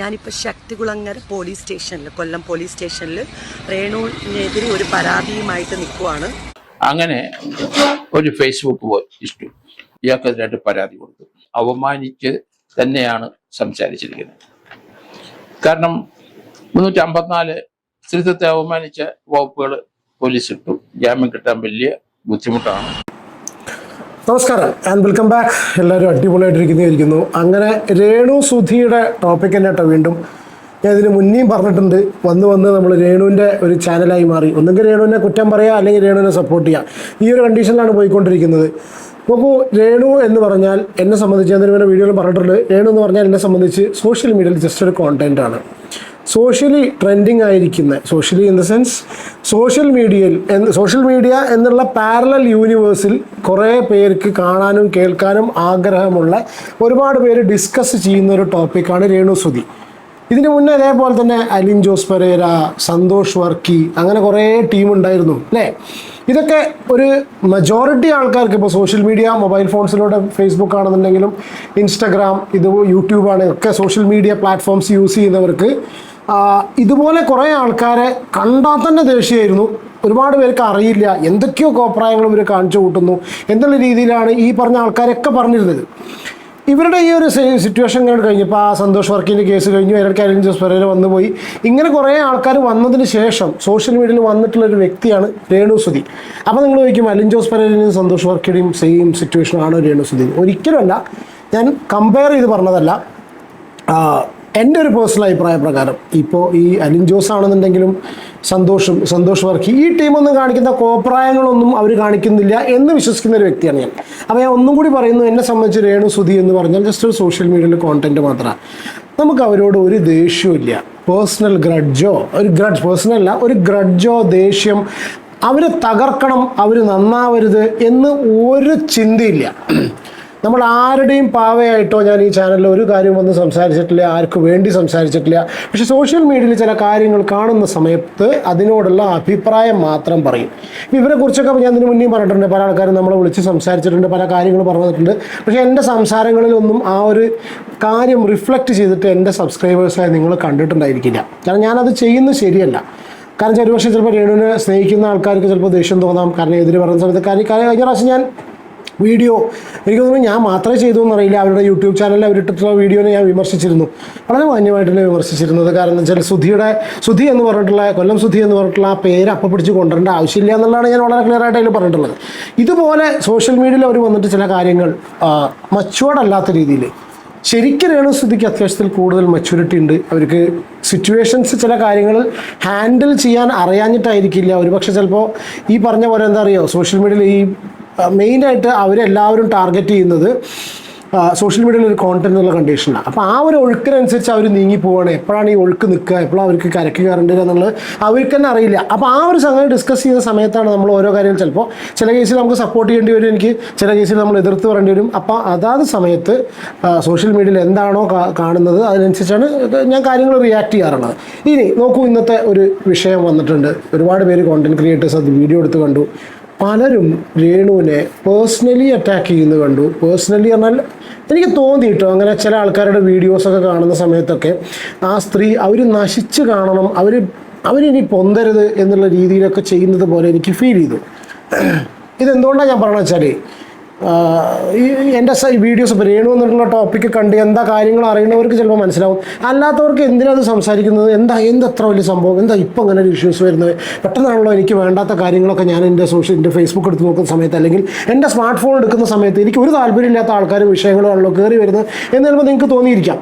ഞാനിപ്പോൾ ശക്തികുളങ്ങര പോലീസ് സ്റ്റേഷനിൽ കൊല്ലം പോലീസ് സ്റ്റേഷനിൽ രേണുവിനെതിരെ ഒരു പരാതിയുമായിട്ട് നിൽക്കുവാണ് അങ്ങനെ ഒരു ഫേസ്ബുക്ക് പോസ്റ്റ് ഇയാൾക്കെതിരായിട്ട് പരാതി കൊടുത്തു. അവമാനിച്ച് തന്നെയാണ് സംസാരിച്ചിരിക്കുന്നത്. കാരണം മുന്നൂറ്റി അമ്പത്തിനാല് സ്ത്രീത്വത്തെ അവമാനിച്ച വകുപ്പുകൾ പോലീസ് ഇട്ടു. ജാമ്യം കിട്ടാൻ വലിയ ബുദ്ധിമുട്ടാണ്. നമസ്കാരം ആൻഡ് വെൽക്കം ബാക്ക് എല്ലാവരും അടിപൊളിയായിട്ടിരിക്കുന്നതായിരിക്കുന്നു അങ്ങനെ രേണു സുധിയുടെ ടോപ്പിക് തന്നെ കേട്ടോ വീണ്ടും. ഞാൻ ഇതിന് മുന്നേയും പറഞ്ഞിട്ടുണ്ട്. വന്ന് വന്ന് നമ്മൾ രേണുവിന്റെ ഒരു ചാനലായി മാറി. ഒന്നെങ്കിൽ രേണുവിനെ കുറ്റം പറയുക അല്ലെങ്കിൽ രേണുവിനെ സപ്പോർട്ട് ചെയ്യുക ഈ ഒരു കണ്ടീഷനിലാണ് പോയിക്കൊണ്ടിരിക്കുന്നത്. നോക്കൂ രേണു എന്ന് പറഞ്ഞാൽ എന്നെ സംബന്ധിച്ച് ഞാൻ ഇതിന് വീഡിയോയിൽ പറഞ്ഞിട്ടുണ്ട്. രേണു എന്ന് പറഞ്ഞാൽ എന്നെ സംബന്ധിച്ച് സോഷ്യൽ മീഡിയയിൽ ജസ്റ്റ് ഒരു കോണ്ടന്റാണ് സോഷ്യലി ട്രെൻഡിങ് ആയിരിക്കുന്ന socially in the sense social മീഡിയയിൽ സോഷ്യൽ മീഡിയ എന്നുള്ള പാരലൽ യൂണിവേഴ്സിൽ കുറേ പേർക്ക് കാണാനും കേൾക്കാനും ആഗ്രഹമുള്ള ഒരുപാട് പേര് ഡിസ്കസ് ചെയ്യുന്ന ഒരു ടോപ്പിക്കാണ് രേണുസുതി ഇതിനു മുന്നേ അതേപോലെ തന്നെ അലിൻ ജോസ് പെരേര സന്തോഷ് വർക്കി അങ്ങനെ കുറേ ടീം ഉണ്ടായിരുന്നു അല്ലേ? ഇതൊക്കെ ഒരു മെജോറിറ്റി ആൾക്കാർക്ക് ഇപ്പോൾ സോഷ്യൽ മീഡിയ മൊബൈൽ ഫോൺസിലൂടെ ഫേസ്ബുക്ക് ആണെന്നുണ്ടെങ്കിലും ഇൻസ്റ്റഗ്രാം ഇത് യൂട്യൂബാണ് ഒക്കെ സോഷ്യൽ മീഡിയ പ്ലാറ്റ്ഫോംസ് യൂസ് ചെയ്യുന്നവർക്ക് ഇതുപോലെ കുറേ ആൾക്കാരെ കണ്ടാൽ തന്നെ ദേഷ്യമായിരുന്നു. ഒരുപാട് പേർക്ക് അറിയില്ല എന്തൊക്കെയോ കോപ്രായങ്ങൾ ഇവർ കാണിച്ചു കൂട്ടുന്നു എന്നുള്ള രീതിയിലാണ് ഈ പറഞ്ഞ ആൾക്കാരൊക്കെ പറഞ്ഞിരുന്നത്. ഇവരുടെ ഈ ഒരു സിറ്റുവേഷൻ കണ്ട് കഴിഞ്ഞപ്പോൾ ആ സന്തോഷ് വർക്കിന്റെ കേസ് കഴിഞ്ഞു ഇടയ്ക്ക് അരവിന്ദ് ജോസ് പെരേര പോയി. ഇങ്ങനെ കുറേ ആൾക്കാർ വന്നതിന് ശേഷം സോഷ്യൽ മീഡിയയിൽ വന്നിട്ടുള്ള ഒരു വ്യക്തിയാണ് രേണു സുധി അപ്പോൾ നിങ്ങൾ ചോദിക്കും അലിൻ ജോസ് പെരേരയും സന്തോഷ് വർക്കിയുടെയും സെയിം സിറ്റുവേഷനാണ് രേണു സുധി ഒരിക്കലുമല്ല. ഞാൻ കമ്പയർ ചെയ്ത് പറഞ്ഞതല്ല. എന്റെ ഒരു പേഴ്സണൽ അഭിപ്രായ പ്രകാരം ഇപ്പോൾ ഈ അലിൻ ജോസ് ആണെന്നുണ്ടെങ്കിലും സന്തോഷം സന്തോഷ് വർക്കി ഈ ടീമൊന്നും കാണിക്കുന്ന കോപ്രായങ്ങളൊന്നും അവർ കാണിക്കുന്നില്ല എന്ന് വിശ്വസിക്കുന്ന ഒരു വ്യക്തിയാണ് ഞാൻ. അപ്പോൾ ഞാൻ ഒന്നും കൂടി പറയുന്നു എന്നെ സംബന്ധിച്ച് രേണു സുധി എന്ന് പറഞ്ഞാൽ ജസ്റ്റ് ഒരു സോഷ്യൽ മീഡിയയിലെ കോണ്ടന്റ് മാത്രമാണ്. നമുക്ക് അവരോട് ഒരു ദേഷ്യമില്ല പേഴ്സണൽ ഗ്രഡ്ജോ ഒരു ഗ്രഡ്ജ് പേഴ്സണൽ അല്ല ഒരു ഗ്രഡ്ജോ ദേഷ്യം അവരെ തകർക്കണം അവർ നന്നാവരുത് എന്ന് ഒരു ചിന്തയില്ല. നമ്മൾ ആരുടെയും പാവയായിട്ടോ ഞാൻ ഈ ചാനലിൽ ഒരു കാര്യം വന്ന് സംസാരിച്ചിട്ടില്ല ആർക്ക് വേണ്ടി സംസാരിച്ചിട്ടില്ല. പക്ഷേ സോഷ്യൽ മീഡിയയിൽ ചില കാര്യങ്ങൾ കാണുന്ന സമയത്ത് അതിനോടുള്ള അഭിപ്രായം മാത്രം പറയും. ഇവരെക്കുറിച്ചൊക്കെ ഇവരെ ഞാൻ ഇതിന് മുന്നേ പറഞ്ഞിട്ടുണ്ട്. പല ആൾക്കാരും നമ്മളെ വിളിച്ച് സംസാരിച്ചിട്ടുണ്ട് പല കാര്യങ്ങൾ പറഞ്ഞിട്ടുണ്ട്. പക്ഷേ എന്റെ സംസാരങ്ങളിലൊന്നും ആ ഒരു കാര്യം റിഫ്ലക്റ്റ് ചെയ്തിട്ട് എന്റെ സബ്സ്ക്രൈബേഴ്സായി നിങ്ങൾ കണ്ടിട്ടുണ്ടായിരിക്കില്ല. കാരണം ഞാനത് ചെയ്യുന്നത് ശരിയല്ല. കാരണം ചില പക്ഷേ ചിലപ്പോൾ രേണുവിനെ സ്നേഹിക്കുന്ന ആൾക്കാർക്ക് ചിലപ്പോൾ ദേഷ്യം തോന്നാം. കാരണം എതിര് പറയുന്ന സമയത്ത് കാര്യം കഴിഞ്ഞ പ്രാവശ്യം ഞാൻ വീഡിയോ. എനിക്ക് തോന്നുന്നു ഞാൻ മാത്രമേ ചെയ്തു എന്നറിയില്ല അവരുടെ യൂട്യൂബ് ചാനലിൽ അവരിട്ടിട്ടുള്ള വീഡിയോനെ ഞാൻ വിമർശിച്ചിരുന്നു. വളരെ മാന്യമായിട്ട് തന്നെ വിമർശിച്ചിരുന്നത്. കാരണം എന്ന് വെച്ചാൽ സുധിയുടെ സുധി എന്ന് പറഞ്ഞിട്ടുള്ള കൊല്ലം സുധി എന്ന് പറഞ്ഞിട്ടുള്ള ആ പേര് അപ്പം പിടിച്ച് കൊണ്ടുവരേണ്ട ആവശ്യമില്ല എന്നുള്ളതാണ് ഞാൻ വളരെ ക്ലിയർ ആയിട്ട് അതിൽ പറഞ്ഞിട്ടുള്ളത്. ഇതുപോലെ സോഷ്യൽ മീഡിയയിൽ അവർ വന്നിട്ട് ചില കാര്യങ്ങൾ മച്ചുവേർഡ് അല്ലാത്ത രീതിയിൽ ശരിക്കും രേണു സ്ഥിതിക്ക് അത്യാവശ്യത്തിൽ കൂടുതൽ മെച്യൂരിറ്റി ഉണ്ട്. അവർക്ക് സിറ്റുവേഷൻസ് ചില കാര്യങ്ങൾ ഹാൻഡിൽ ചെയ്യാൻ അറിയാഞ്ഞിട്ടായിരിക്കില്ല. ഒരുപക്ഷെ ചിലപ്പോൾ ഈ പറഞ്ഞ പോലെ എന്താ അറിയോ? സോഷ്യൽ മീഡിയയിൽ ഈ മെയിനായിട്ട് അവരെല്ലാവരും ടാർഗറ്റ് ചെയ്യുന്നത് സോഷ്യൽ മീഡിയയിൽ ഒരു കോണ്ടന്റ് എന്നുള്ള കണ്ടീഷനാണ് അപ്പോൾ ആ ഒരു ഒഴുക്കിനനുസരിച്ച് അവർ നീങ്ങി പോവാണ്. എപ്പോഴാണ് ഈ ഒഴുക്ക് നിൽക്കുക? എപ്പോഴാണ് അവർക്ക് കരക്ക് കയറേണ്ടത് എന്നുള്ളത് അവർക്ക് തന്നെ അറിയില്ല. അപ്പോൾ ആ ഒരു സംഗതി ഡിസ്കസ് ചെയ്യുന്ന സമയത്താണ് നമ്മൾ ഓരോ കാര്യങ്ങൾ ചിലപ്പോൾ ചില കേസിൽ നമുക്ക് സപ്പോർട്ട് ചെയ്യേണ്ടി വരും എനിക്ക്. ചില കേസിൽ നമ്മൾ എതിർത്ത് പറയേണ്ടി വരും. അപ്പോൾ അതാത് സമയത്ത് സോഷ്യൽ മീഡിയയിൽ എന്താണോ കാണുന്നത് അതിനനുസരിച്ചാണ് ഞാൻ കാര്യങ്ങൾ റിയാക്ട് ചെയ്യാറുള്ളത്. ഇനി നോക്കൂ ഇന്നത്തെ ഒരു വിഷയം വന്നിട്ടുണ്ട്. ഒരുപാട് പേര് കോണ്ടന്റ് ക്രിയേറ്റേഴ്സ് അത് വീഡിയോ എടുത്ത് കണ്ടു. പലരും രേണുവിനെ പേഴ്സണലി അറ്റാക്ക് ചെയ്യുന്നത് കണ്ടു. പേഴ്സണലി പറഞ്ഞാൽ എനിക്ക് തോന്നി കേട്ടോ. അങ്ങനെ ചില ആൾക്കാരുടെ വീഡിയോസൊക്കെ കാണുന്ന സമയത്തൊക്കെ ആ സ്ത്രീ അവർ നശിച്ച് കാണണം അവർ അവരിനി പൊന്തരുത് എന്നുള്ള രീതിയിലൊക്കെ ചെയ്യുന്നത് പോലെ എനിക്ക് ഫീൽ ചെയ്തു. ഇതെന്തുകൊണ്ടാണ് ഞാൻ പറഞ്ഞു വെച്ചാൽ ഈ എന്റെ വീഡിയോസ് ഇപ്പോൾ രേണു എന്നുള്ള ടോപ്പിക്ക് കണ്ട് എന്താ കാര്യങ്ങൾ അറിയുന്നവർക്ക് ചിലപ്പോൾ മനസ്സിലാവും. അല്ലാത്തവർക്ക് എന്തിനാണ് അത് സംസാരിക്കുന്നത്? എന്താ എന്തത്ര വലിയ സംഭവം? എന്താ ഇപ്പം അങ്ങനെ ഒരു ഇഷ്യൂസ് വരുന്നത്? പെട്ടെന്നാണല്ലോ എനിക്ക് വേണ്ടാത്ത കാര്യങ്ങളൊക്കെ ഞാൻ എന്റെ സോഷ്യൽ എന്റെ ഫേസ്ബുക്ക് എടുത്ത് നോക്കുന്ന സമയത്ത് അല്ലെങ്കിൽ എന്റെ സ്മാർട്ട് ഫോൺ എടുക്കുന്ന സമയത്ത് എനിക്ക് ഒരു താല്പര്യമില്ലാത്ത ആൾക്കാരും വിഷയങ്ങളാണല്ലോ കയറി വരുന്നത് എന്ന് ചിലപ്പോൾ നിങ്ങൾക്ക് തോന്നിയിരിക്കാം.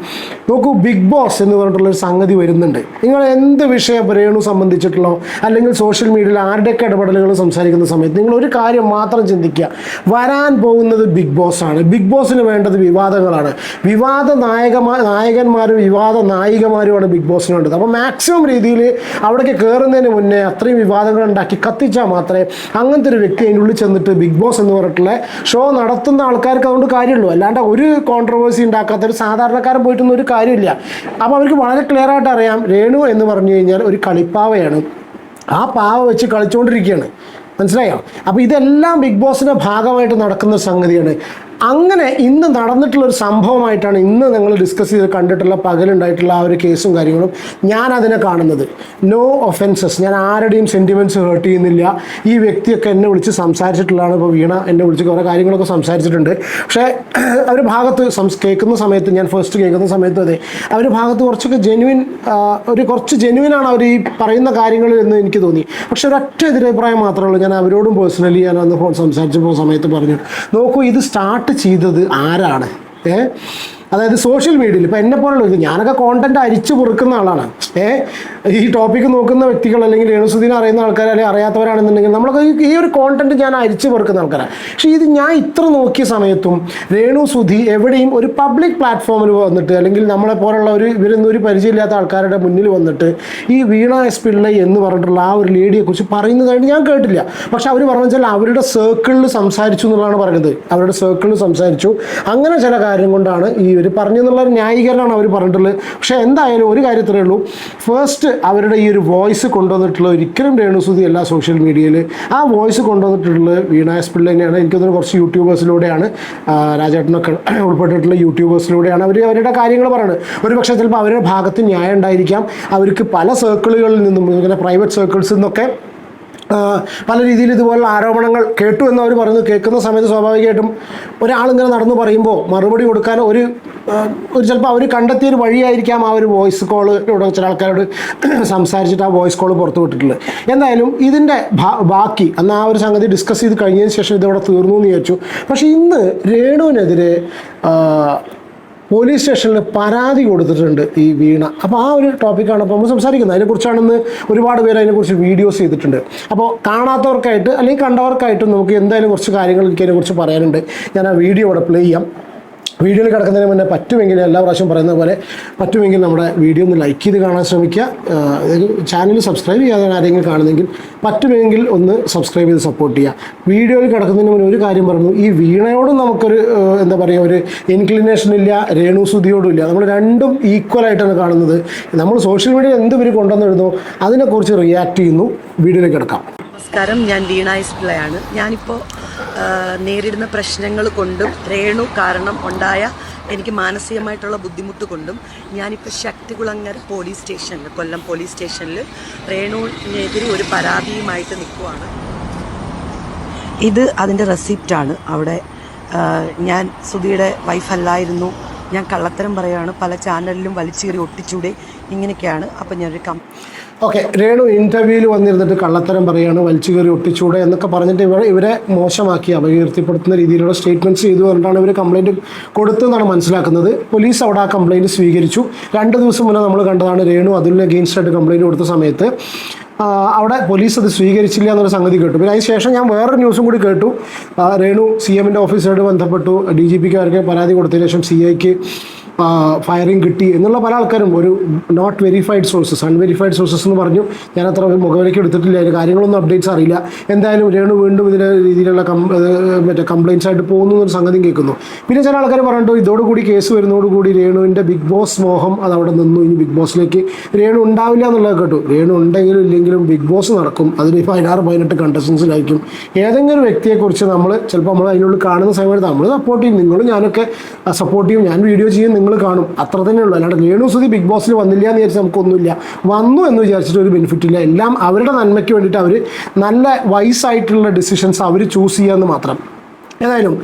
നോക്കൂ ബിഗ് ബോസ് എന്ന് പറഞ്ഞിട്ടുള്ളൊരു സംഗതി വരുന്നുണ്ട്. നിങ്ങൾ എന്ത് വിഷയം രേണു സംബന്ധിച്ചിട്ടുള്ളോ അല്ലെങ്കിൽ സോഷ്യൽ മീഡിയയിൽ ആരുടെയൊക്കെ ഇടപെടലുകൾ സംസാരിക്കുന്ന സമയത്ത് നിങ്ങൾ ഒരു കാര്യം മാത്രം ചിന്തിക്കുക. വരാൻ പോകുന്നത് ബിഗ് ബോസ് ആണ്. ബിഗ് ബോസിന് വേണ്ടത് വിവാദങ്ങളാണ്. വിവാദ നായകമാ നായകന്മാരും വിവാദ നായികമാരുമാണ് ബിഗ് ബോസിന് വേണ്ടത്. അപ്പോൾ മാക്സിമം രീതിയിൽ അവിടേക്ക് കയറുന്നതിന് മുന്നേ അത്രയും വിവാദങ്ങൾ ഉണ്ടാക്കി കത്തിച്ചാൽ മാത്രമേ അങ്ങനത്തെ ഒരു വ്യക്തി അതിന്റെ ഉള്ളിൽ ചെന്നിട്ട് ബിഗ് ബോസ് എന്ന് പറഞ്ഞിട്ടുള്ള ഷോ നടത്തുന്ന ആൾക്കാർക്ക് അതുകൊണ്ട് കാര്യമുള്ളൂ. അല്ലാണ്ട് ഒരു കോൺട്രവേഴ്സി ഉണ്ടാക്കാത്ത ഒരു സാധാരണക്കാരൻ പോയിട്ടൊന്നും ഒരു കാര്യമില്ല. അപ്പോൾ അവർക്ക് വളരെ ക്ലിയർ ആയിട്ട് അറിയാം. രേണു എന്ന് പറഞ്ഞു കഴിഞ്ഞാൽ ഒരു കളിപ്പാവയാണ്. ആ പാവ വെച്ച് കളിച്ചുകൊണ്ടിരിക്കുകയാണ് മനസ്സിലായോ? അപ്പോൾ ഇതെല്ലാം ബിഗ് ബോസിന്റെ ഭാഗമായിട്ട് നടക്കുന്ന സംഗതിയാണ്. അങ്ങനെ ഇന്ന് നടന്നിട്ടുള്ള ഒരു സംഭവമായിട്ടാണ് ഇന്ന് ഞങ്ങൾ ഡിസ്കസ് ചെയ്ത് കണ്ടിട്ടുള്ള പകലുണ്ടായിട്ടുള്ള ആ ഒരു കേസും കാര്യങ്ങളും ഞാൻ അതിനെ കാണുന്നത്. നോ ഒഫൻസസ് ഞാൻ ആരുടെയും സെന്റിമെന്റ്സ് ഹേർട്ട് ചെയ്യുന്നില്ല. ഈ വ്യക്തിയൊക്കെ എന്നെ വിളിച്ച് സംസാരിച്ചിട്ടുള്ളതാണ് ഇപ്പോൾ വീണ. എന്നെ വിളിച്ച് കുറേ കാര്യങ്ങളൊക്കെ സംസാരിച്ചിട്ടുണ്ട്. പക്ഷേ അവർ ഭാഗത്ത് കേൾക്കുന്ന സമയത്ത് ഞാൻ ഫസ്റ്റ് കേൾക്കുന്ന സമയത്ത് അതെ അവർ ഭാഗത്ത് കുറച്ചൊക്കെ ജെനുവിൻ ഒരു കുറച്ച് ജെനുവിനാണ് അവർ ഈ പറയുന്ന കാര്യങ്ങളിൽ എന്ന് എനിക്ക് തോന്നി. പക്ഷെ ഒരൊറ്റ എതിരഭിപ്രായം മാത്രമേ ഉള്ളൂ. ഞാൻ അവരോടും പേഴ്സണലി ഞാൻ അന്ന് ഫോൺ സംസാരിച്ചപ്പോൾ സമയത്ത് പറഞ്ഞു നോക്കൂ ഇത് സ്റ്റാർട്ട് ചെയ്തത് ആരാണ്? ഏ? അതായത് സോഷ്യൽ മീഡിയയിൽ ഇപ്പോൾ എന്നെ പോലുള്ള ഞാനൊക്കെ കോണ്ടന്റ് അരിച്ചു പൊറുക്കുന്ന ആളാണ്. ഏ? ഈ ടോപ്പിക്ക് നോക്കുന്ന വ്യക്തികൾ അല്ലെങ്കിൽ രേണുസുദ്ദീൻ അറിയുന്ന ആൾക്കാർ അല്ലെങ്കിൽ അറിയാത്തവരാണെന്നുണ്ടെങ്കിൽ നമ്മളൊക്കെ ഈ- ഒരു കോണ്ടന്റ് ഞാൻ അരിച്ചു പൊറുക്കുന്ന ആൾക്കാരാണ് പക്ഷേ ഇത് ഞാൻ ഇത്ര നോക്കിയ സമയത്തും രേണു സുധി എവിടെയും ഒരു പബ്ലിക് പ്ലാറ്റ്ഫോമിൽ വന്നിട്ട് അല്ലെങ്കിൽ നമ്മളെ പോലുള്ള ഒരു ഇവരൊന്നും ഒരു പരിചയമില്ലാത്ത ആൾക്കാരുടെ മുന്നിൽ വന്നിട്ട് ഈ വീണ എസ് പിള്ളൈ എന്ന് പറഞ്ഞിട്ടുള്ള ആ ഒരു ലേഡിയെ കുറിച്ച് പറയുന്നതായിട്ട് ഞാൻ കേട്ടില്ല. പക്ഷെ അവർ പറഞ്ഞു വെച്ചാൽ അവരുടെ സർക്കിളിൽ സംസാരിച്ചു എന്നുള്ളതാണ് പറയുന്നത്. അവരുടെ സർക്കിളിൽ സംസാരിച്ചു. അങ്ങനെ ചില കാര്യം കൊണ്ടാണ് ഈ ഒരു പറഞ്ഞു എന്നുള്ള ഒരു ന്യായീകരണമാണ് അവർ പറഞ്ഞിട്ടുള്ളത്. പക്ഷേ എന്തായാലും ഒരു കാര്യത്തിലേ ഉള്ളൂ. ഫസ്റ്റ് അവരുടെ ഈ ഒരു വോയിസ് കൊണ്ടുവന്നിട്ടുള്ള ഒരിക്കലും രേണുസുതി അല്ല സോഷ്യൽ മീഡിയയിൽ ആ വോയിസ് കൊണ്ടുവന്നിട്ടുള്ളത് വീണ എസ് പിള്ള തന്നെയാണ്. എനിക്കതൊരു കുറച്ച് യൂട്യൂബേഴ്സിലൂടെയാണ് രാജേട്ടനൊക്കെ ഉൾപ്പെട്ടിട്ടുള്ള യൂട്യൂബേഴ്സിലൂടെയാണ് അവർ അവരുടെ കാര്യങ്ങൾ പറയുന്നത് ഒരു പക്ഷേ ചിലപ്പോൾ അവരുടെ ഭാഗത്ത് ന്യായം ഉണ്ടായിരിക്കാം. അവർക്ക് പല സർക്കിളുകളിൽ നിന്നും ഇങ്ങനെ പ്രൈവറ്റ് സർക്കിൾസിൽ നിന്നൊക്കെ പല രീതിയിൽ ഇതുപോലുള്ള ആരോപണങ്ങൾ കേട്ടു എന്ന് അവർ പറയുന്നത് കേൾക്കുന്ന സമയത്ത് സ്വാഭാവികമായിട്ടും ഒരാളിങ്ങനെ നടന്നു പറയുമ്പോൾ മറുപടി കൊടുക്കാൻ ഒരു ഒരു ചിലപ്പോൾ അവർ കണ്ടെത്തിയ ഒരു വഴിയായിരിക്കാം ആ ഒരു വോയിസ് കോൾ ഇവിടെ ചില ആൾക്കാരോട് സംസാരിച്ചിട്ട് ആ വോയിസ് കോൾ പുറത്തു വിട്ടിട്ടുള്ളത്. എന്തായാലും ഇതിന്റെ ബാക്കി അന്ന് ആ ഒരു സംഗതി ഡിസ്കസ് ചെയ്ത് കഴിഞ്ഞതിന് ശേഷം ഇതവിടെ തീർന്നു എന്ന് വിചാരിച്ചു. പക്ഷേ ഇന്ന് രേണുവിനെതിരെ പോലീസ് സ്റ്റേഷനിൽ പരാതി കൊടുത്തിട്ടുണ്ട് ഈ വീണ. അപ്പോൾ ആ ഒരു ടോപ്പിക്കാണ് അപ്പോൾ നമ്മൾ സംസാരിക്കുന്നത്. അതിനെക്കുറിച്ചാണ് ഇന്ന് ഒരുപാട് പേര് അതിനെക്കുറിച്ച് വീഡിയോസ് ചെയ്തിട്ടുണ്ട്. അപ്പോൾ കാണാത്തവർക്കായിട്ട് അല്ലെങ്കിൽ കണ്ടവർക്കായിട്ടും നമുക്ക് എന്തായാലും കുറച്ച് കാര്യങ്ങൾ എനിക്ക് അതിനെക്കുറിച്ച് പറയാനുണ്ട്. ഞാൻ ആ വീഡിയോ ഇവിടെ പ്ലേ ചെയ്യാം. വീഡിയോയിൽ കിടക്കുന്നതിന് മുന്നേ പറ്റുമെങ്കിൽ എല്ലാ പ്രാവശ്യം പറയുന്ന പോലെ പറ്റുമെങ്കിൽ നമ്മുടെ വീഡിയോ ഒന്ന് ലൈക്ക് ചെയ്ത് കാണാൻ ശ്രമിക്കുക. ചാനൽ സബ്സ്ക്രൈബ് ചെയ്യാതെ ആരെങ്കിലും കാണുന്നെങ്കിൽ പറ്റുമെങ്കിൽ ഒന്ന് സബ്സ്ക്രൈബ് ചെയ്ത് സപ്പോർട്ട് ചെയ്യുക. വീഡിയോയിൽ കിടക്കുന്നതിന് മുന്നേ ഒരു കാര്യം പറഞ്ഞു. ഈ വീണയോടും നമുക്കൊരു എന്താ പറയുക ഒരു ഇൻക്ലിനേഷൻ ഇല്ല രേണു സുതിയോടും ഇല്ല. നമ്മൾ രണ്ടും ഈക്വൽ ആയിട്ടാണ് കാണുന്നത്. നമ്മൾ സോഷ്യൽ മീഡിയ എന്ത് പേര് കൊണ്ടുവന്നിരുന്നോ അതിനെക്കുറിച്ച് റിയാക്ട് ചെയ്യുന്നു. വീഡിയോയിലേക്ക് കിടക്കാം. നമസ്കാരം. ഞാൻ വീണ ഇസ്പിളയാണ് ഞാനിപ്പോൾ നേരിടുന്ന പ്രശ്നങ്ങൾ കൊണ്ടും രേണു കാരണം ഉണ്ടായ എനിക്ക് മാനസികമായിട്ടുള്ള ബുദ്ധിമുട്ട് കൊണ്ടും ഞാനിപ്പോൾ ശക്തികുളങ്ങര പോലീസ് സ്റ്റേഷനിൽ കൊല്ലം പോലീസ് സ്റ്റേഷനിൽ രേണുവിനെതിരെ ഒരു പരാതിയുമായിട്ട് നിൽക്കുവാണ്. ഇത് അതിന്റെ റെസിപ്റ്റാണ് അവിടെ ഞാൻ സുധിയുടെ വൈഫല്ലായിരുന്നു ഞാൻ കള്ളത്തരം പറയുകയാണ് പല ചാനലിലും വലിച്ചു കയറി ഒട്ടിച്ചൂടെ. ഇങ്ങനെയൊക്കെയാണ്. അപ്പം ഞാനൊരു കം ഓക്കെ രേണു ഇന്റർവ്യൂവിൽ വന്നിരുന്നിട്ട് കള്ളത്തരം പറയാണ് വലിച്ചു കയറി ഒട്ടിച്ചൂടെ എന്നൊക്കെ പറഞ്ഞിട്ട് ഇവരെ ഇവരെ മോശമാക്കി അപകീർത്തിപ്പെടുത്തുന്ന രീതിയിലുള്ള സ്റ്റേറ്റ്മെന്റ്സ് ചെയ്തു കൊണ്ടാണ് ഇവർ കംപ്ലൈന്റ് കൊടുത്തതെന്നാണ് മനസ്സിലാക്കുന്നത്. പോലീസ് അവിടെ ആ കംപ്ലൈന്റ് സ്വീകരിച്ചു. രണ്ട് ദിവസം മുന്നേ നമ്മൾ കണ്ടതാണ് രേണു അതിൽ അഗെയിൻസ്റ്റ് ആയിട്ട് കംപ്ലൈന്റ് കൊടുത്ത സമയത്ത്. അവിടെ പോലീസ് അത് സ്വീകരിച്ചില്ല എന്നൊരു സംഗതി കേട്ടു. പിന്നെ അതിന് ശേഷം ഞാൻ വേറൊരു ന്യൂസും കൂടി കേട്ടു. രേണു സി എമ്മിന്റെ ഓഫീസറോട് ബന്ധപ്പെട്ടു. ഡി ജി പിക്ക് അവർക്ക് പരാതി കൊടുത്തതിന് ശേഷം സി ഐക്ക് ഫയറിംഗ് കിട്ടി എന്നുള്ള പല ആൾക്കാരും ഒരു not verified sources unverified sources എന്ന് പറഞ്ഞു. ഞാൻ അത്ര മുഖവിലേക്ക് എടുത്തിട്ടില്ല അതിന് കാര്യങ്ങളൊന്നും അപ്ഡേറ്റ്സ് അറിയില്ല. എന്തായാലും രേണു വീണ്ടും ഇതിന്റെ രീതിയിലുള്ള കം മറ്റേ കംപ്ലയിൻസ് ആയിട്ട് പോകുന്നു എന്നൊരു സംഗതി കേൾക്കുന്നു. പിന്നെ ചില ആൾക്കാർ പറഞ്ഞിട്ടു ഇതോടുകൂടി കേസ് വരുന്നതോടുകൂടി രേണുവിന്റെ ബിഗ് ബോസ് മോഹം അത് അവിടെ നിന്നു. ഇനി ബിഗ് ബോസിലേക്ക് രേണു ഉണ്ടാവില്ല എന്നുള്ളത് കേട്ടു. രേണു ഉണ്ടെങ്കിലും ഇല്ലെങ്കിലും ബിഗ് ബോസ് നടക്കും. അതിന് പതിനാറ് പതിനെട്ട് കണ്ടസ്റ്റൻസിലായിരിക്കും ഏതെങ്കിലും ഒരു വ്യക്തിയെക്കുറിച്ച് നമ്മൾ ചിലപ്പോൾ നമ്മൾ അതിനുള്ളിൽ കാണുന്ന സമയത്ത് നമ്മൾ സപ്പോർട്ട് ചെയ്യും. നിങ്ങളും ഞാനൊക്കെ സപ്പോർട്ട് ചെയ്യും. ഞാൻ വീഡിയോ ചെയ്യും. നിങ്ങൾ കാണും. അത്ര തന്നെ ഉള്ളൂ. അല്ലാണ്ട് രേണു സുധി ബിഗ് ബോസിൽ വന്നില്ല എന്ന് വിചാരിച്ച് നമുക്കൊന്നുമില്ല. വന്നു എന്ന് വിചാരിച്ചിട്ട് ഒരു ബെനിഫിറ്റ് ഇല്ല. എല്ലാം അവരുടെ നന്മയ്ക്ക് വേണ്ടിയിട്ട് അവർ നല്ല വൈസായിട്ടുള്ള ഡിസിഷൻസ് അവർ ചൂസ് ചെയ്യാമെന്ന് മാത്രം. ഏതായാലും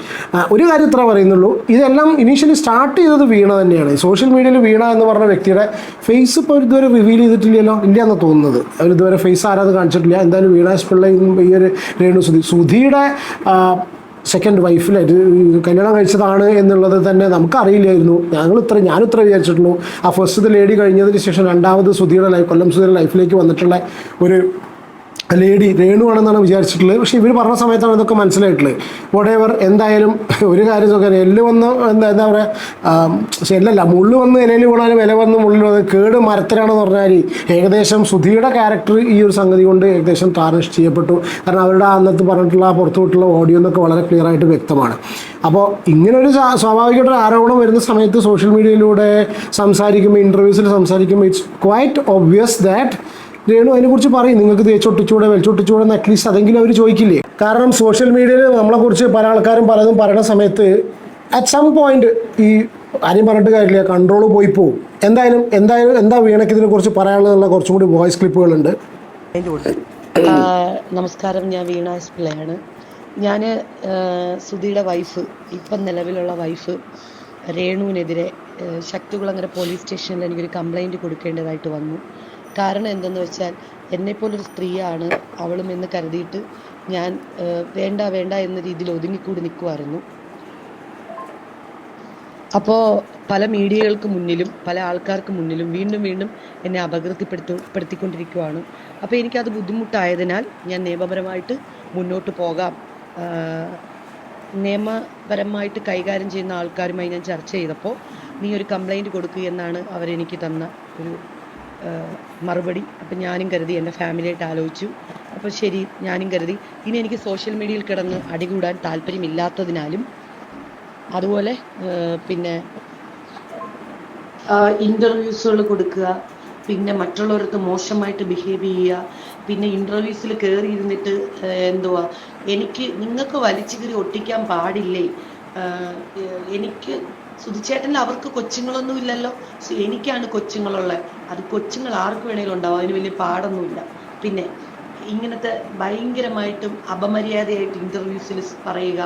ഒരു കാര്യം ഇത്ര പറയുന്നുള്ളൂ. ഇതെല്ലാം ഇനീഷ്യലി സ്റ്റാർട്ട് ചെയ്തത് വീണ തന്നെയാണ്. സോഷ്യൽ മീഡിയയിൽ വീണ എന്ന് പറഞ്ഞ വ്യക്തിയുടെ ഫേസ് ഇപ്പോൾ ഇതുവരെ റിവീൽ ചെയ്തിട്ടില്ലല്ലോ? ഇല്ല എന്ന് തോന്നുന്നത്. അവർ ഇതുവരെ ഫേസ് ആരാത് കാണിച്ചിട്ടില്ല. എന്തായാലും വീണ എസ് പിള്ളയും ഈ ഒരു രേണു സുധി. സുധിയുടെ സെക്കൻഡ് വൈഫിലായിട്ട് കല്യാണം കഴിച്ചതാണ് എന്നുള്ളത് തന്നെ നമുക്കറിയില്ലായിരുന്നു. ഞങ്ങൾ ഇത്ര ഞാനിത്ര വിചാരിച്ചിട്ടുള്ളൂ. ആ ഫസ്റ്റ് ലേഡി കഴിഞ്ഞതിന് ശേഷം രണ്ടാമത് സുധിയുടെ ലൈഫ് കൊല്ലം സുധിയുടെ ലൈഫിലേക്ക് വന്നിട്ടുള്ള ഒരു ലേഡി രേണു ആണെന്നാണ് വിചാരിച്ചിട്ടുള്ളത്. പക്ഷേ ഇവർ പറഞ്ഞ സമയത്താണ് ഇതൊക്കെ മനസ്സിലായിട്ടുള്ളത്. വോട്ടെവർ എന്തായാലും ഒരു കാര്യം നോക്കാൻ എല്ല് വന്ന് എന്താ എന്താ പറയുക എല്ലല്ല മുള്ളു വന്ന് ഇലയിൽ വീണാലും ഇല വന്ന് മുള്ളിൽ വന്ന് കേട് മരത്തിലാണെന്ന് പറഞ്ഞാൽ ഏകദേശം സുധിയുടെ ക്യാരക്ടർ ഈ ഒരു സംഗതി കൊണ്ട് ഏകദേശം ടാർണിഷ് ചെയ്യപ്പെട്ടു. കാരണം അവരുടെ അന്നത്തെ പറഞ്ഞിട്ടുള്ള ആ പുറത്തു വിട്ടുള്ള ഓഡിയോ എന്നൊക്കെ വളരെ ക്ലിയർ ആയിട്ട് വ്യക്തമാണ്. അപ്പോൾ ഇങ്ങനൊരു സ്വാ- സ്വാഭാവികമായിട്ടൊരു ആരോപണം വരുന്ന സമയത്ത് സോഷ്യൽ മീഡിയയിലൂടെ സംസാരിക്കുമ്പോൾ ഇന്റർവ്യൂസിൽ സംസാരിക്കുമ്പോൾ it's quite obvious that Renu അതിനെക്കുറിച്ച് പറയും. നിങ്ങൾക്ക് തേച്ചൊട്ടിച്ചൂടെ വെളിച്ചൊട്ടിച്ചൂടെ അറ്റ്ലീസ്റ്റ് അതെങ്കിലും അവർ ചോദിക്കില്ലേ? കാരണം സോഷ്യൽ മീഡിയയിൽ നമ്മളെക്കുറിച്ച് പല ആൾക്കാരും പലതും പറയുന്ന സമയത്ത് അറ്റ് സം പോയിന്റ് ഈ ആരും പറഞ്ഞിട്ട് കാര്യമില്ല കൺട്രോൾ പോയി പോകും എന്തായാലും എന്തായാലും എന്താ വീണയ്ക്ക് ഇതിനെ കുറിച്ച് പറയാനുള്ളതെന്നുള്ള കുറച്ചും കൂടി വോയിസ് ക്ലിപ്പുകളുണ്ട് നമസ്കാരം. ഞാൻ വീണ എസ് പിള്ളയാണ് ഞാൻ സുധിയുടെ വൈഫ് ഇപ്പം നിലവിലുള്ള വൈഫ് രേണുവിനെതിരെ ശക്തികുളങ്ങര പോലീസ് സ്റ്റേഷനിൽ എനിക്കൊരു കംപ്ലൈന്റ് കൊടുക്കേണ്ടതായിട്ട് വന്നു. കാരണം എന്തെന്ന് വെച്ചാൽ എന്നെപ്പോലൊരു സ്ത്രീയാണ് അവളും എന്ന് കരുതിയിട്ട് ഞാൻ വേണ്ട വേണ്ട എന്ന രീതിയിൽ ഒതുങ്ങിക്കൂടി നിൽക്കുമായിരുന്നു അപ്പോൾ പല മീഡിയകൾക്ക് മുന്നിലും പല ആൾക്കാർക്ക് മുന്നിലും വീണ്ടും വീണ്ടും എന്നെ അപകീർത്തിപ്പെടുത്തു അപ്പോൾ അത് ബുദ്ധിമുട്ടായതിനാൽ ഞാൻ നിയമപരമായിട്ട് മുന്നോട്ട് പോകാം. നിയമപരമായിട്ട് കൈകാര്യം ചെയ്യുന്ന ആൾക്കാരുമായി ഞാൻ ചർച്ച ചെയ്തപ്പോൾ നീ ഒരു കംപ്ലൈന്റ് കൊടുക്കുക എന്നാണ് അവരെനിക്ക് തന്ന ഒരു മറുപടി. അപ്പം ഞാനും കരുതി എന്റെ ഫാമിലിയായിട്ട് ആലോചിച്ചു. അപ്പോൾ ശരി ഞാനും കരുതി. ഇനി എനിക്ക് സോഷ്യൽ മീഡിയയിൽ കിടന്ന് അടികൂടാൻ താല്പര്യമില്ലാത്തതിനാലും അതുപോലെ പിന്നെ ഇന്റർവ്യൂസുകൾ കൊടുക്കുക പിന്നെ മറ്റുള്ളവർക്ക് മോശമായിട്ട് ബിഹേവ് ചെയ്യുക പിന്നെ ഇന്റർവ്യൂസിൽ കയറി ഇരുന്നിട്ട് ഏഹ് എന്തുവാ എനിക്ക് നിങ്ങൾക്ക് വലിച്ചു കയറി ഒട്ടിക്കാൻ പാടില്ലേ? എനിക്ക് സുധിച്ചേട്ടനിൽ അവർക്ക് കൊച്ചുങ്ങളൊന്നും ഇല്ലല്ലോ? എനിക്കാണ് കൊച്ചുങ്ങളുള്ളത് അത് കൊച്ചുങ്ങൾ ആർക്ക് വേണേലും ഉണ്ടാവും. അതിന് വലിയ പാടൊന്നുമില്ല. പിന്നെ ഇങ്ങനത്തെ ഭയങ്കരമായിട്ടും അപമര്യാദയായിട്ട് ഇന്റർവ്യൂസിൽ പറയുക.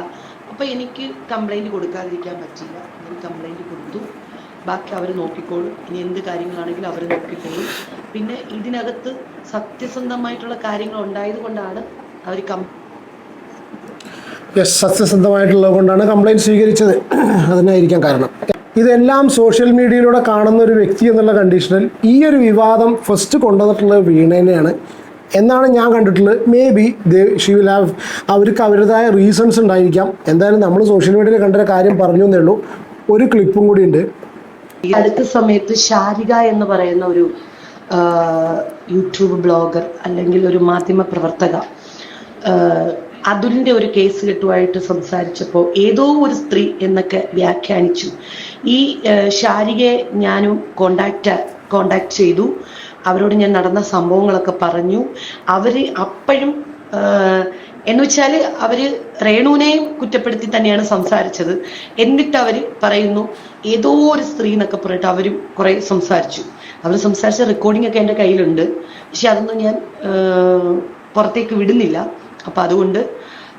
അപ്പോൾ എനിക്ക് കംപ്ലൈന്റ് കൊടുക്കാതിരിക്കാൻ പറ്റില്ല. ഞാൻ കംപ്ലൈന്റ് കൊടുത്തു. ബാക്കി അവർ നോക്കിക്കോളും. ഇനി എന്ത് കാര്യങ്ങളാണെങ്കിലും അവർ നോക്കിക്കോളും. പിന്നെ ഇതിനകത്ത് സത്യസന്ധമായിട്ടുള്ള കാര്യങ്ങൾ ഉണ്ടായത് കൊണ്ടാണ് അവർ കം യെസ് സത്യസന്ധമായിട്ടുള്ളത് കൊണ്ടാണ് കംപ്ലൈന്റ് സ്വീകരിച്ചത്. അതിനായിരിക്കാം കാരണം. ഇതെല്ലാം സോഷ്യൽ മീഡിയയിലൂടെ കാണുന്ന ഒരു വ്യക്തി എന്നുള്ള കണ്ടീഷനിൽ ഈ ഒരു വിവാദം ഫസ്റ്റ് കൊണ്ടുവന്നിട്ടുള്ളത് വീണേനെയാണ്. എന്നാണ് ഞാൻ കണ്ടിട്ടുള്ളത്. Maybe she will have അവർക്ക് അവരുടേതായ റീസൺസ് ഉണ്ടായിരിക്കാം. എന്തായാലും നമ്മൾ സോഷ്യൽ മീഡിയയിൽ കണ്ട കാര്യം പറഞ്ഞു എന്നേ ഉള്ളൂ. ഒരു ക്ലിപ്പും കൂടി ഉണ്ട്. ഈ അടുത്ത സമയത്ത് ശാരിക എന്ന് പറയുന്ന ഒരു യൂട്യൂബ് ബ്ലോഗർ അല്ലെങ്കിൽ ഒരു മാധ്യമ പ്രവർത്തക അതുലിന്റെ ഒരു കേസ് കെട്ടുമായിട്ട് സംസാരിച്ചപ്പോൾ ഏതോ ഒരു സ്ത്രീ എന്നൊക്കെ വ്യാഖ്യാനിച്ചു. ഈ ശാരികയെ ഞാനും കോണ്ടാക്ട് കോണ്ടാക്ട് ചെയ്തു. അവരോട് ഞാൻ നടന്ന സംഭവങ്ങളൊക്കെ പറഞ്ഞു. അവർ അപ്പോഴും എന്ന് വെച്ചാൽ അവർ രേണുവിനെയും കുറ്റപ്പെടുത്തി തന്നെയാണ് സംസാരിച്ചത്. എന്നിട്ട് അവർ പറയുന്നു ഏതോ ഒരു സ്ത്രീ എന്നൊക്കെ പറഞ്ഞിട്ട് അവരും കുറെ സംസാരിച്ചു. അവർ സംസാരിച്ച റെക്കോർഡിംഗ് ഒക്കെ എന്റെ കയ്യിലുണ്ട്. പക്ഷെ അതൊന്നും ഞാൻ പുറത്തേക്ക് വിടുന്നില്ല. അപ്പൊ അതുകൊണ്ട്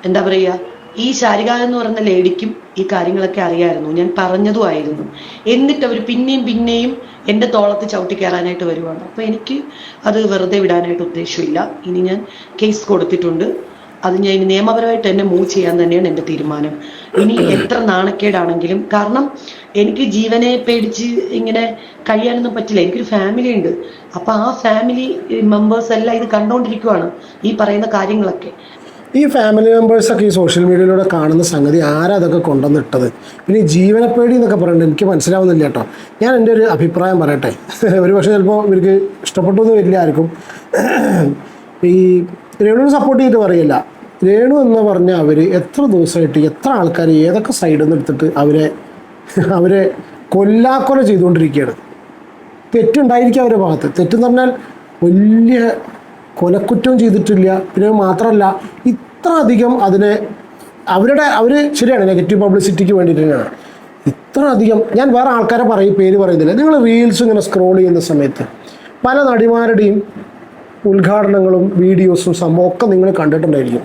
എന്താ പറയുക ഈ ശാരിക എന്ന് പറയുന്ന ലേഡിക്കും ഈ കാര്യങ്ങളൊക്കെ അറിയായിരുന്നു. ഞാൻ പറഞ്ഞതുമായിരുന്നു എന്നിട്ട് അവർ പിന്നെയും പിന്നെയും എന്റെ തോളത്ത് ചവിട്ടി കയറാനായിട്ട് വരുവാണ്. അപ്പൊ എനിക്ക് അത് വെറുതെ വിടാനായിട്ട് ഉദ്ദേശമില്ല. ഇനി ഞാൻ കേസ് കൊടുത്തിട്ടുണ്ട്. അത് ഞാൻ ഇനി നിയമപരമായിട്ട് എന്നെ മൂവ് ചെയ്യാൻ തന്നെയാണ് എന്റെ തീരുമാനം. ഇനി എത്ര നാണക്കേടാണെങ്കിലും കാരണം എനിക്ക് ജീവനെ പേടിച്ച് ഇങ്ങനെ കഴിയാനൊന്നും പറ്റില്ല. എനിക്കൊരു ഫാമിലി ഉണ്ട്. അപ്പൊ ആ ഫാമിലി മെമ്പേഴ്സ് എല്ലാം ഇത് കണ്ടുകൊണ്ടിരിക്കുവാണ് ഈ പറയുന്ന കാര്യങ്ങളൊക്കെ. ഈ ഫാമിലി മെമ്പേഴ്സൊക്കെ ഈ സോഷ്യൽ മീഡിയയിലൂടെ കാണുന്ന സംഗതി ആരാ അതൊക്കെ കൊണ്ടുവന്നിട്ടത്? പിന്നെ ഈ ജീവനപ്പേടി എന്നൊക്കെ പറയുന്നത് എനിക്ക് മനസ്സിലാവുന്നില്ല കേട്ടോ. ഞാൻ എന്റെ ഒരു അഭിപ്രായം പറയട്ടെ. ഒരു പക്ഷേ ചിലപ്പോൾ ഇവർക്ക് ഇഷ്ടപ്പെട്ടു എന്ന് വരില്ല ആർക്കും. ഈ രേണുവിനെ സപ്പോർട്ട് ചെയ്തിട്ട് പറയില്ല. രേണു എന്ന് പറഞ്ഞാൽ അവർ എത്ര ദിവസമായിട്ട് എത്ര ആൾക്കാർ ഏതൊക്കെ സൈഡിൽ നിന്ന് എടുത്തിട്ട് അവരെ അവരെ കൊല്ലാക്കൊല ചെയ്തുകൊണ്ടിരിക്കുകയാണ്. തെറ്റുണ്ടായിരിക്കും അവരുടെ ഭാഗത്ത്. തെറ്റെന്ന് പറഞ്ഞാൽ വലിയ കൊലക്കുറ്റവും ചെയ്തിട്ടില്ല. പിന്നെ മാത്രമല്ല ഇത്ര അധികം അതിനെ അവരുടെ അവർ ശരിയാണ് നെഗറ്റീവ് പബ്ലിസിറ്റിക്ക് വേണ്ടിയിട്ട് തന്നെയാണ്. ഇത്ര അധികം ഞാൻ വേറെ ആൾക്കാരെ പറയും പേര് പറയുന്നില്ല. നിങ്ങൾ റീൽസ് ഇങ്ങനെ സ്ക്രോൾ ചെയ്യുന്ന സമയത്ത് പല നടിമാരുടെയും ഉദ്ഘാടനങ്ങളും വീഡിയോസും സംഭവമൊക്കെ നിങ്ങൾ കണ്ടിട്ടുണ്ടായിരിക്കും.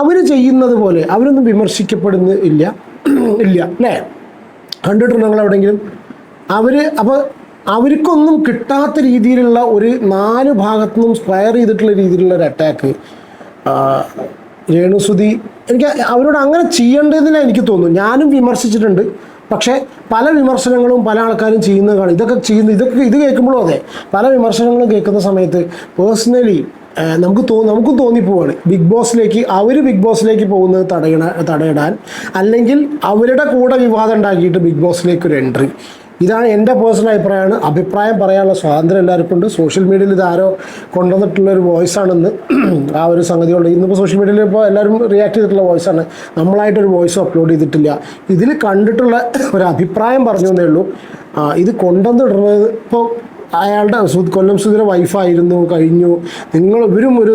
അവർ ചെയ്യുന്നത് പോലെ അവരൊന്നും വിമർശിക്കപ്പെടുന്ന ഇല്ല ഇല്ല അല്ലേ? കണ്ടിട്ടുണ്ടെങ്കിൽ എവിടെയെങ്കിലും അവർ അപ്പോൾ അവർക്കൊന്നും കിട്ടാത്ത രീതിയിലുള്ള ഒരു നാല് ഭാഗത്തു നിന്നും സ്ക്വയർ ചെയ്തിട്ടുള്ള രീതിയിലുള്ള ഒരു അറ്റാക്ക് രേണുസുതി എനിക്ക് അവരോട് അങ്ങനെ ചെയ്യേണ്ടതിനെ എനിക്ക് തോന്നുന്നു. ഞാനും വിമർശിച്ചിട്ടുണ്ട്. പക്ഷേ പല വിമർശനങ്ങളും പല ആൾക്കാരും ചെയ്യുന്നതാണ് ഇതൊക്കെ ചെയ്യുന്ന ഇതൊക്കെ ഇത് കേൾക്കുമ്പോഴും അതെ. പല വിമർശനങ്ങളും കേൾക്കുന്ന സമയത്ത് പേഴ്സണലി നമുക്ക് തോ നമുക്ക് തോന്നിപ്പോവാണ്. ബിഗ് ബോസിലേക്ക് അവർ ബിഗ് ബോസിലേക്ക് പോകുന്നത് തടയണ തടയിടാൻ. അല്ലെങ്കിൽ അവരുടെ കൂടെ വിവാദം ഉണ്ടാക്കിയിട്ട് ബിഗ് ബോസിലേക്ക് ഒരു എൻട്രി ഇതാണ് എന്റെ പേഴ്സണൽ അഭിപ്രായമാണ്. അഭിപ്രായം പറയാനുള്ള സ്വാതന്ത്ര്യം എല്ലാവർക്കും ഉണ്ട് സോഷ്യൽ മീഡിയയിൽ ഇതാരോ കൊണ്ടുവന്നിട്ടുള്ള ഒരു വോയിസ് ആണെന്ന് ആ ഒരു സംഗതിയുണ്ട് ഇന്നിപ്പോൾ സോഷ്യൽ മീഡിയയിൽ ഇപ്പോൾ എല്ലാവരും റിയാക്ട് ചെയ്തിട്ടുള്ള വോയിസ് ആണ് നമ്മളായിട്ടൊരു വോയിസ് അപ്ലോഡ് ചെയ്തിട്ടില്ല. ഇതിൽ കണ്ടിട്ടുള്ള ഒരു അഭിപ്രായം പറഞ്ഞു എന്നേ ഉള്ളൂ. ഇത് കൊണ്ടുവന്നിടുന്നത് ഇപ്പോൾ അയാളുടെ കൊല്ലം സുധീര വൈഫായിരുന്നു കഴിഞ്ഞു. നിങ്ങൾ ഇവരും ഒരു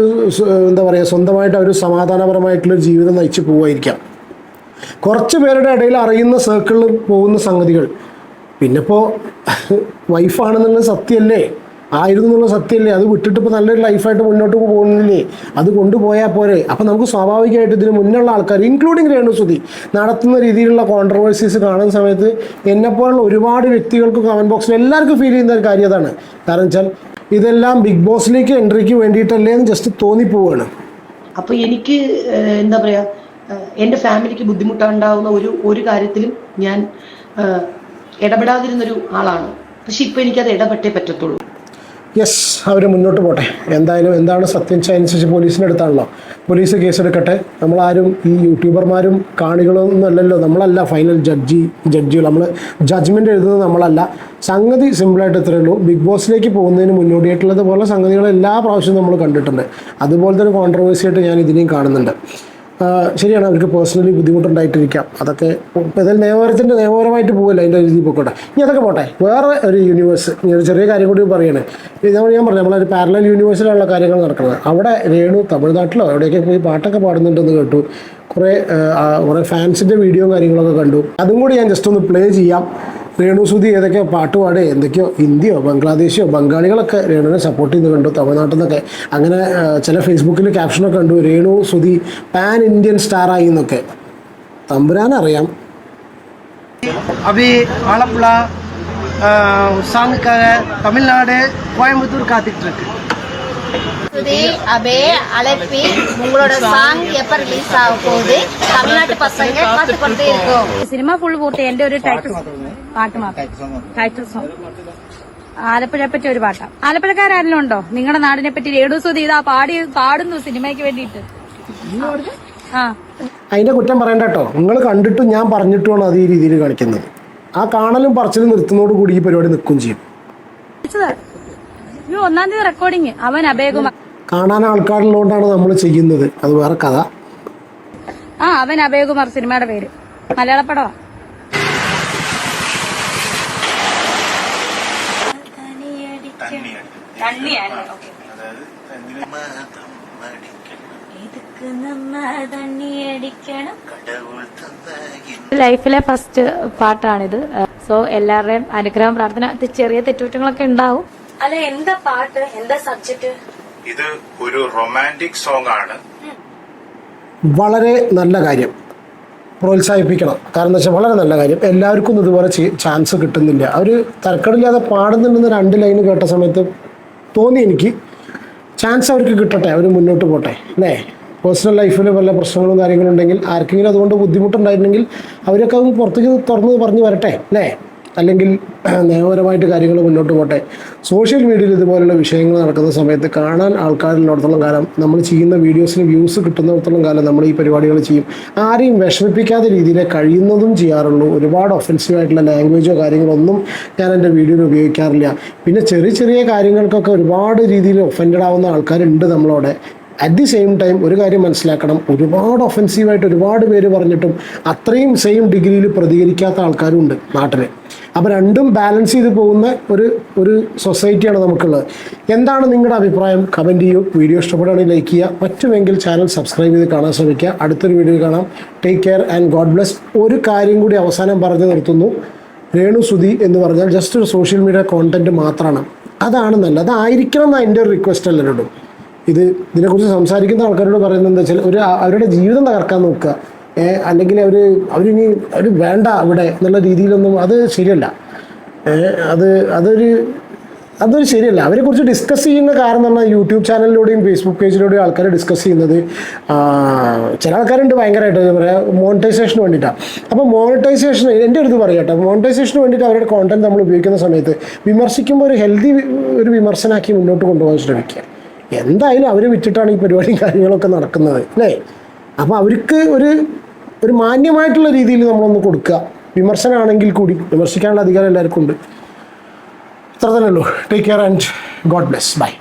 എന്താ പറയുക സ്വന്തമായിട്ട് ഒരു സമാധാനപരമായിട്ടുള്ള ജീവിതം നയിച്ച് പോവായിരിക്കാം. കുറച്ച് പേരുടെ ഇടയിൽ അറിയുന്ന സർക്കിളിൽ പോകുന്ന സംഗതികൾ. പിന്നെ ഇപ്പോൾ വൈഫാണെന്നുള്ള സത്യമല്ലേ ആയിരുന്നു എന്നുള്ള സത്യമല്ലേ അത് വിട്ടിട്ട് ഇപ്പോൾ നല്ലൊരു ലൈഫായിട്ട് മുന്നോട്ട് പോകുന്നില്ലേ? അത് കൊണ്ടുപോയാൽ പോരെ. അപ്പോൾ നമുക്ക് സ്വാഭാവികമായിട്ട് ഇതിന് മുന്നുള്ള ആൾക്കാർ ഇൻക്ലൂഡിങ് രേണുസുതി നടത്തുന്ന രീതിയിലുള്ള കോൺട്രവേഴ്സീസ് കാണുന്ന സമയത്ത് എന്നെപ്പോലുള്ള ഒരുപാട് വ്യക്തികൾക്ക് കമന്റ് ബോക്സിൽ എല്ലാവർക്കും ഫീൽ ചെയ്യുന്ന ഒരു കാര്യം അതാണ്. കാരണം വെച്ചാൽ ഇതെല്ലാം ബിഗ് ബോസിലേക്ക് എൻട്രിക്ക് വേണ്ടിയിട്ടല്ലേ എന്ന് ജസ്റ്റ് തോന്നിപ്പോവുകയാണ് അപ്പോൾ എനിക്ക് എന്താ പറയുക എന്റെ ഫാമിലിക്ക് ബുദ്ധിമുട്ടുണ്ടാവുന്ന ഒരു ഒരു കാര്യത്തിലും ഞാൻ ഇടപെടാതിരുന്നൊരു ആളാണ്. പക്ഷെ ഇപ്പൊ എനിക്കത് ഇടപെട്ടേ പറ്റത്തുള്ളൂ. യെസ് അവർ മുന്നോട്ട് പോട്ടെ. എന്തായാലും എന്താണ് സത്യം അതിനനുസരിച്ച് പോലീസിന്റെ അടുത്താണല്ലോ. പോലീസ് കേസെടുക്കട്ടെ. നമ്മളാരും ഈ യൂട്യൂബർമാരും കാണികളൊന്നും അല്ലല്ലോ. നമ്മളല്ല ഫൈനൽ ജഡ്ജി ജഡ്ജികൾ നമ്മൾ ജഡ്ജ്മെന്റ് എഴുതുന്നത് നമ്മളല്ല. സംഗതി സിമ്പിളായിട്ട് ഇത്രയേ ഉള്ളൂ. ബിഗ് ബോസിലേക്ക് പോകുന്നതിന് മുന്നോടിയായിട്ടുള്ളത് പോലെ സംഗതികൾ എല്ലാ പ്രാവശ്യവും നമ്മൾ കണ്ടിട്ടുണ്ട്. അതുപോലത്തെ ഒരു കോൺട്രവേഴ്സി ആയിട്ട് ഞാൻ ഇതിനെയും കാണുന്നുണ്ട്. ശരിയാണ് അവർക്ക് പേഴ്സണലി ബുദ്ധിമുട്ടുണ്ടായിട്ടിരിക്കാം. അതൊക്കെ ഏതായാലും നിയമപരത്തിന്റെ നിയമപരമായിട്ട് പോകില്ല അതിന്റെ രീതിയിൽ പോയിക്കോട്ടെ ഇനി അതൊക്കെ പോട്ടെ. വേറെ ഒരു യൂണിവേഴ്സ് ഒരു ചെറിയ കാര്യം കൂടി പറയണേ. ഇതാണ് ഞാൻ പറഞ്ഞു നമ്മളൊരു പാരലൽ യൂണിവേഴ്സിലുള്ള കാര്യങ്ങൾ നടക്കുന്നത്. അവിടെ രേണു തമിഴ്നാട്ടിലോ എവിടെയൊക്കെ പോയി പാട്ടൊക്കെ പാടുന്നുണ്ടെന്ന് കേട്ടു. കുറേ കുറേ ഫാൻസിന്റെ വീഡിയോയും കാര്യങ്ങളൊക്കെ കണ്ടു. അതും കൂടി ഞാൻ ജസ്റ്റ് ഒന്ന് പ്ലേ ചെയ്യാം. രേണുസുതി ഏതൊക്കെയോ പാട്ട് പാടി എന്തൊക്കെയോ ഇന്ത്യയോ ബംഗ്ലാദേശിയോ ബംഗാളികളൊക്കെ രേണുവിനെ സപ്പോർട്ട് ചെയ്യുന്നത് കണ്ടു തമിഴ്നാട്ടിൽ നിന്നൊക്കെ അങ്ങനെ ചില ഫേസ്ബുക്കിൽ ക്യാപ്ഷനൊക്കെ കണ്ടു Renu Sudhi pan Indian star ആയി എന്നൊക്കെ. തമ്പുരാനറിയാം അഭി ആളപ്പുള്ള തമിഴ്നാട് കോയമ്പത്തൂർ കാത്തിട്ട് சுதி அபே அழைப்பி உங்களோட சாங் எப்ப ரிலீஸ் ஆக போகுது தமிழ்நாட்டு பசங்க பார்த்து கொண்டே இருக்கோம் സിനിമ ഫുൾ പൂർത്തി എന്റെ ഒരു ടൈറ്റിൽ പാട്ട് മാത്രം ടൈറ്റിൽ സോങ് ആലപ്പുഴയെ പറ്റി ഒരു പാട്ടാ ആലപ്പുഴക്കാരെല്ലാം ഉണ്ടോ നിങ്ങളുടെ നാടിനെ പറ്റി രേണു സുധി ഇതാ പാടി പാടുന്നു സിനിമയ്ക്ക് വേണ്ടിയിട്ട് ആ അതിൻ്റെ കുറ്റം പറയണ്ട കേട്ടോ നിങ്ങൾ കണ്ടിട്ടും ഞാൻ പറഞ്ഞിട്ടുമാണ് അത് ഈ രീതിയിൽ കാണിക്കുന്നത് ആ കാണലും പറച്ചിലും നിർത്തുന്നതോട് കൂടി ഈ പരിപാടി നിൽക്കുകയും ചെയ്യും വിളിച്ചതാ. ഒന്നാം തീയതി റെക്കോർഡിങ് അവൻ അഭയകുമാർ കാണാൻ ആൾക്കാരുള്ളതുകൊണ്ടാണ് നമ്മൾ ചെയ്യുന്നത്. അത് വേറെ കഥ. ആ അവൻ അഭയകുമാർ സിനിമയുടെ പേര്. മലയാള പടമാ ലൈഫിലെ ഫസ്റ്റ് പാട്ടാണിത്. സോ എല്ലാവരുടെയും അനുഗ്രഹം പ്രാർത്ഥന ചെറിയ തെറ്റുകുറ്റങ്ങളൊക്കെ ഉണ്ടാവും. അല്ല എന്താ പാട്ട്? എന്താ സബ്ജക്ട് ഇത് ഒരു റൊമാന്റിക് സോങ് ആണ്. വളരെ നല്ല കാര്യം. പ്രോത്സാഹിപ്പിക്കണം. കാരണം എന്താ വെച്ചാൽ വളരെ നല്ല കാര്യം. എല്ലാവർക്കും ഒന്നും ഇതുപോലെ ചാൻസ് കിട്ടുന്നില്ല. അവർ തരക്കടില്ലാതെ പാടുന്നുണ്ടെന്ന് രണ്ട് ലൈൻ കേട്ട സമയത്ത് തോന്നി എനിക്ക്. ചാൻസ് അവർക്ക് കിട്ടട്ടെ. അവർ മുന്നോട്ട് പോട്ടെ. അല്ലേ? പേഴ്സണൽ ലൈഫിൽ വല്ല പ്രശ്നങ്ങളും കാര്യങ്ങളും ഉണ്ടെങ്കിൽ ആർക്കെങ്കിലും അതുകൊണ്ട് ബുദ്ധിമുട്ടുണ്ടായിട്ടുണ്ടെങ്കിൽ അവരൊക്കെ അത് പുറത്തേക്ക് തുറന്ന് പറഞ്ഞു വരട്ടെ. അല്ലേ? അല്ലെങ്കിൽ നിയമപരമായിട്ട് കാര്യങ്ങൾ മുന്നോട്ട് പോട്ടെ. സോഷ്യൽ മീഡിയയിൽ ഇതുപോലുള്ള വിഷയങ്ങൾ നടക്കുന്ന സമയത്ത് കാണാൻ ആൾക്കാരിലോടത്തോളം കാലം നമ്മൾ ചെയ്യുന്ന വീഡിയോസിന് വ്യൂസ് കിട്ടുന്നിടത്തോളം കാലം നമ്മൾ ഈ പരിപാടികൾ ചെയ്യും. ആരെയും വിഷമിപ്പിക്കാത്ത രീതിയിൽ കഴിയുന്നതും ചെയ്യാറുള്ളൂ. ഒരുപാട് ഒഫൻസീവ് ആയിട്ടുള്ള ലാംഗ്വേജോ കാര്യങ്ങളോ ഒന്നും ഞാൻ എന്റെ വീഡിയോയിൽ ഉപയോഗിക്കാറില്ല. പിന്നെ ചെറിയ ചെറിയ കാര്യങ്ങൾക്കൊക്കെ ഒരുപാട് രീതിയിൽ ഒഫൻഡഡ് ആവുന്ന ആൾക്കാരുണ്ട് നമ്മളവിടെ അറ്റ് ദി സെയിം ടൈം ഒരു കാര്യം മനസ്സിലാക്കണം. ഒരുപാട് ഒഫൻസീവായിട്ട് ഒരുപാട് പേര് പറഞ്ഞിട്ടും അത്രയും സെയിം ഡിഗ്രിയിൽ പ്രതികരിക്കാത്ത ആൾക്കാരും ഉണ്ട് നാട്ടിൽ അപ്പോൾ രണ്ടും ബാലൻസ് ചെയ്ത് പോകുന്ന ഒരു ഒരു സൊസൈറ്റിയാണ് നമുക്കുള്ളത്. എന്താണ് നിങ്ങളുടെ അഭിപ്രായം? കമന്റ് ചെയ്യൂ. വീഡിയോ ഇഷ്ടപ്പെടുകയാണെങ്കിൽ ലൈക്ക് ചെയ്യുക. പറ്റുമെങ്കിൽ ചാനൽ സബ്സ്ക്രൈബ് ചെയ്ത് കാണാൻ ശ്രമിക്കുക. അടുത്തൊരു വീഡിയോ കാണാം. Take care and God bless ഒരു കാര്യം കൂടി അവസാനം പറഞ്ഞു നിർത്തുന്നു. രേണു സുധി എന്ന് പറഞ്ഞാൽ ജസ്റ്റ് ഒരു സോഷ്യൽ മീഡിയ കോണ്ടന്റ് മാത്രമാണ് അതാണ് നല്ലത്. അതായിരിക്കണം എന്നാണ് എന്റെ ഒരു റിക്വസ്റ്റ് എല്ലാവരോടും. ഇത് ഇതിനെക്കുറിച്ച് സംസാരിക്കുന്ന ആൾക്കാരോട് പറയുന്നത് എന്താ വെച്ചാൽ ഒരു അവരുടെ ജീവിതം തകർക്കാൻ നോക്കുക. അല്ലെങ്കിൽ അവർ അവരിനി അവർ വേണ്ട അവിടെ എന്നുള്ള രീതിയിലൊന്നും അത് ശരിയല്ല. അത് അതൊരു അതൊരു ശരിയല്ല. അവരെക്കുറിച്ച് ഡിസ്കസ് ചെയ്യുന്ന കാരണം എന്ന് പറഞ്ഞാൽ യൂട്യൂബ് ചാനലിലൂടെയും ഫേസ്ബുക്ക് പേജിലൂടെയും ആൾക്കാർ ഡിസ്കസ് ചെയ്യുന്നത് ചില ആൾക്കാരുണ്ട് ഭയങ്കരമായിട്ട്. എന്താ പറയുക മോണിറ്റൈസേഷന് വേണ്ടിയിട്ടാണ് അപ്പോൾ മോണിറ്റൈസേഷൻ എന്റെ ഇത് പറയട്ടെ മോണിറ്റൈസേഷന് വേണ്ടിയിട്ട് അവരുടെ കോണ്ടന്റ് നമ്മൾ ഉപയോഗിക്കുന്ന സമയത്ത് വിമർശിക്കുമ്പോൾ ഒരു ഹെൽത്തി ഒരു വിമർശനാക്കി മുന്നോട്ട് കൊണ്ടുപോകാൻ ശ്രമിക്കുക. എന്തായാലും അവർ വിറ്റിട്ടാണ് ഈ പരിപാടിയും കാര്യങ്ങളൊക്കെ നടക്കുന്നത് അല്ലേ? അപ്പോൾ അവർക്ക് ഒരു ഒരു മാന്യമായിട്ടുള്ള രീതിയിൽ നമ്മളൊന്ന് കൊടുക്കുക. വിമർശനമാണെങ്കിൽ കൂടി വിമർശിക്കാനുള്ള അധികാരം എല്ലാവർക്കും ഉണ്ട്. അത്ര തന്നെ ഉള്ളൂ. Take care and God bless bye